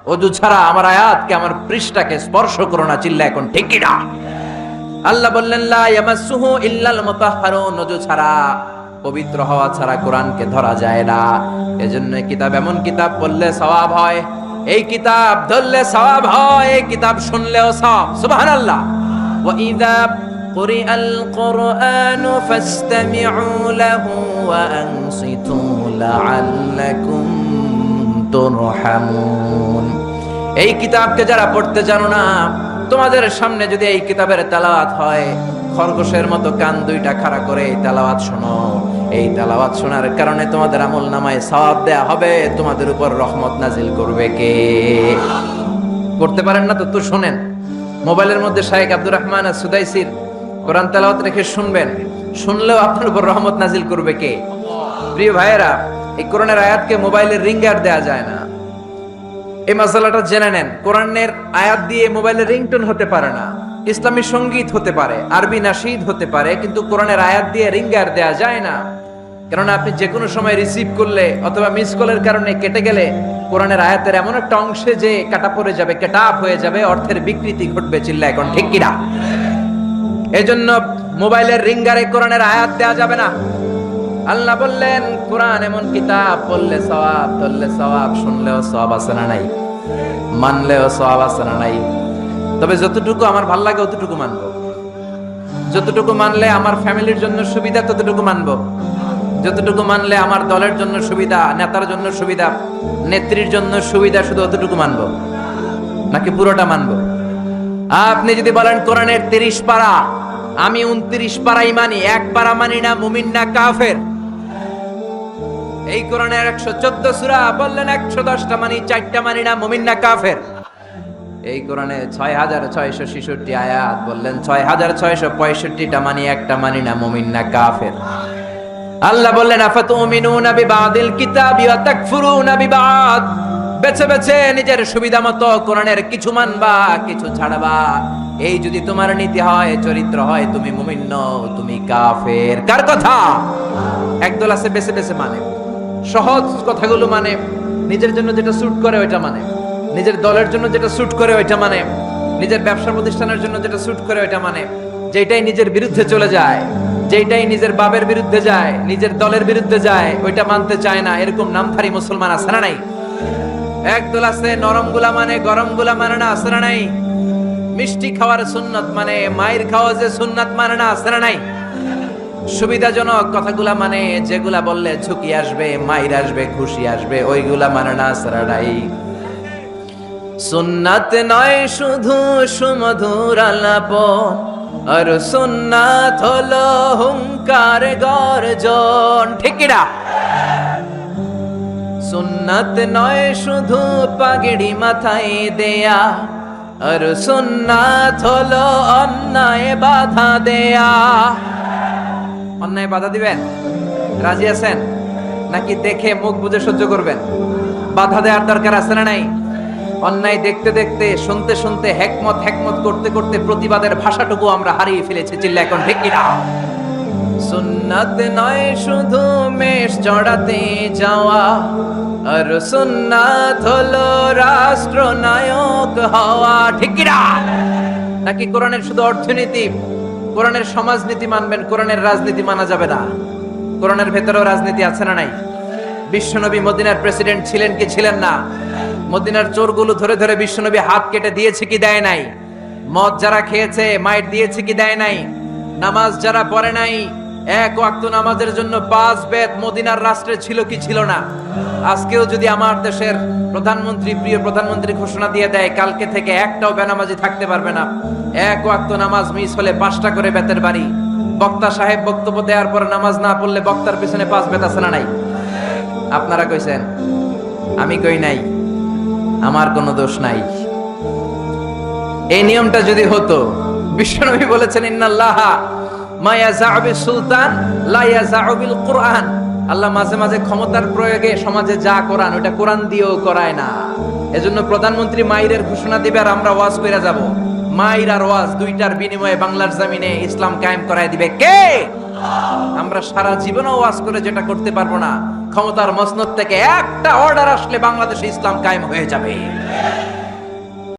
অজু ছাড়া আমার আয়াতকে আমার পৃষ্ঠাকে স্পর্শ করো না চিল্লা এখন ঠিকই না আল্লাহ বললেন লা ইয়ামাসসুহু ইল্লাল মুতাহহারুন অজু ছাড়া পবিত্র হওয়া ছাড়া কোরআনকে ধরা যায় না এজন্য এই কিতাব এমন কিতাব পড়লে সওয়াব হয় এই কিতাব ধরলে সওয়াব হয় এই কিতাব শুনলেও সওয়াব সুবহানাল্লাহ ওয়া ইযা قرئ القرآن فاستمعوا له وأنصتوا لعلكم তুরহামুন এই কিতাবকে যারা পড়তে জানো না, তোমাদের সামনে যদি এই কিতাবের তেলাওয়াত হয়, খরগোশের মতো কান দুইটা খাড়া করে এই তেলাওয়াত শোনো। এই তেলাওয়াত শোনার কারণে তোমাদের আমল নামায় সওয়াব দেয়া হবে, তোমাদের উপর রহমত নাজিল করবে কে? করতে পারেন না তো তো শোনেন। মোবাইলের মধ্যে শাহেক আব্দুর রহমান আর সুদাইসির কোরআন তেলাওয়াত রেখে শুনবেন। শুনলেও আপনার উপর রহমত নাজিল করবে কে? প্রিয় ভাইয়েরা এই কোরআনের আয়াতকে মোবাইলের রিঙ্গার দেয়া যায় না। এই মশালাটা জেনে নেন, কোরআনের আয়াত দিয়ে মোবাইলের রিংটোন হতে পারে না, ইসলামী সংগীত হতে পারে, আরবি নাশিদ হতে পারে, কিন্তু কোরআনের আয়াত দিয়ে রিঙ্গার দেয়া যায় না। কেননা আপনি যে কোনো সময় রিসিভ করলে অথবা মিস কলের কারণে কেটে গেলে কোরআনের আয়াতের এমন একটা অংশে যে কাটা পড়ে যাবে কেটাপ হয়ে যাবে, অর্থের বিকৃতি ঘটবে চিল্লা এখন ঠিক কিনা এজন্য মোবাইলের রিঙ্গারে কোরআনের আয়াত দেয়া যাবে না। আল্লাহ বললেন, কোরআন এমন কিতাব, পড়লে সওয়াব, ধরলে সওয়াব, শুনলেও সওয়াব আছে না নাই? মানলেও সওয়াব আছে না নাই? তবে যতটুকু আমার ভালো লাগে, অতটুকু মানবো। যতটুকু মানলে আমার ফ্যামিলির জন্য সুবিধা, ততটুকু মানবো। যতটুকু মানলে আমার দলের জন্য সুবিধা, নেতার জন্য সুবিধা, নেত্রীর জন্য সুবিধা, শুধু অতটুকু মানবো। নাকি পুরোটা মানবো? আপনি যদি বলেন, কোরআনের তিরিশ পারা, আমি উনত্রিশ পারাই মানি, এক পারা মানি না, মুমিন না, কাফের। এই কোরআনের একশো চোদ্দ সুরা বললেন একশো দশটা মানি, চারটা মানি না, মুমিন না কাফের। এই কোরআনে ছয় হাজার ছয়শো ছেষট্টি আয়াত বললেন, ছয় হাজার ছয়শো পঁয়ষট্টিটা মানি, একটা মানি না, মুমিন না কাফের। আল্লাহ বললেন, আফাতুমিনুনা বিবাদিল কিতাবি ওয়া তাকফুরুনা বিবাদ। বেছে বেছে নিজের সুবিধা মতো কোরআনের কিছু মানবা, কিছু ছাড়বা। এই যদি তোমার নীতি হয়, চরিত্র হয়, তুমি মুমিন নও, তুমি কাফের। কার কথা? একদল আছে বেছে বেছে মানে। সহজ কথাগুলো মানে নিজের জন্য যেটা স্যুট করে ওইটা মানে। নিজের দলের জন্য যেটা স্যুট করে ওইটা মানে। নিজের ব্যবসা প্রতিষ্ঠানের জন্য যেটা স্যুট করে ওইটা মানে। যেটাই নিজের বিরুদ্ধে চলে যায় যেটাই নিজের বাবের বিরুদ্ধে যায়, নিজের দলের বিরুদ্ধে যায়, ওইটা মানতে চায় না। এরকম নামধারী মুসলমান আছে না নাই? একদল আছে, নরমগুলা মানে গরমগুলা মানে না, আছে না নাই? মিষ্টি খাওয়ার সুন্নত মানে মায়ের খাওয়া যে সুন্নাত মানে না, আছে না নাই? সুবিধাজনক কথাগুলা মানে যেগুলা বললে ঝুঁকি আসবে, মাইর আসবে, খুশি আসবে, ওইগুলা মানে না নাই। সুন্নাত নয় শুধু সুমধুর আলাপ, আর সুন্নাত হলো হুঙ্কার গর্জন, ঠিক কিনা? সুন্নাত নয় শুধু পাগড়ি মাথায় দেয়া, আর সুন্নাত হলো অন্যায় বাধা দেয়া। অন্যায় বাধা দিবেন? রাজি আছেন? নাকি দেখে মুখ বুঝে সহ্য করবেন? বাধা দেওয়ার দরকার আছে না নাই? অন্যায় দেখতে দেখতে, শুনতে শুনতে, হেকমত হেকমত করতে করতে প্রতিবাদের ভাষাটুকু আমরা হারিয়ে ফেলেছি চিল্লা এখন ঠিক কিনা? সুন্নাত নয়, শুধু মেষ চড়াতে যাওয়া। আর সুন্নাত হলো রাষ্ট্রনায়ক হওয়া, ঠিক কিনা? নাকি কোরআনের শুধু অর্থনীতি কোরআনের সমাজনীতি মানবেন, কোরআনের রাজনীতি মানা যাবে না। কোরআনের ভেতরেও রাজনীতি আছে না নাই? বিশ্বনবী মদিনার প্রেসিডেন্ট ছিলেন কি ছিলেন না? মদিনার চোরগুলো ধরে ধরে বিশ্বনবী হাত কেটে দিয়েছে কি দেয় নাই? মদ যারা খেয়েছে মাইট দিয়েছে কি দেয় নাই? নামাজ যারা পড়ে নাই এক ওয়াক্ত নামাজের জন্য পাঁচ বেদ মদিনার রাষ্ট্রে ছিল কি ছিল না? আজকেও যদি আমার দেশের প্রধানমন্ত্রী, প্রিয় প্রধানমন্ত্রী ঘোষণা দিয়ে দেয়, কালকে থেকে একটাও বেনামাজি থাকতে পারবে না। এক ওয়াক্ত নামাজ মিস হলে পাঁচটা করে বেতের বাড়ি। বক্তা সাহেব বক্তব্য দেওয়ার পর নামাজ না পড়লে বক্তার পিছনে পাঁচ বেত আছে না নাই? আপনারা কইছেন, আমি কই নাই, আমার কোনো দোষ নাই। এই নিয়মটা যদি হতো, বিশ্বনবী বলেছেন, ইন্নাল্লাহ মায়া জাহাবিল সুলতান লাইয়া জাহাবিল কোরআন। আল্লাহ মাঝে মাঝে ক্ষমতার প্রয়োগে সমাজে যা কোরআন ওটা কোরআন দিয়েও করায় না। এজন্য প্রধানমন্ত্রী মাইরের ঘোষণা দিবে আর আমরা ওয়াজ করে যাব। মাইর আর ওয়াজ দুইটার বিনিময়ে বাংলার জমিনে ইসলাম কায়েম করায় দিবে কে? আমরা সারা জীবনও ওয়াজ করে যেটা করতে পারব না। ক্ষমতার মসনদ থেকে একটা অর্ডার আসলে বাংলাদেশে ইসলাম কায়েম হয়ে যাবে।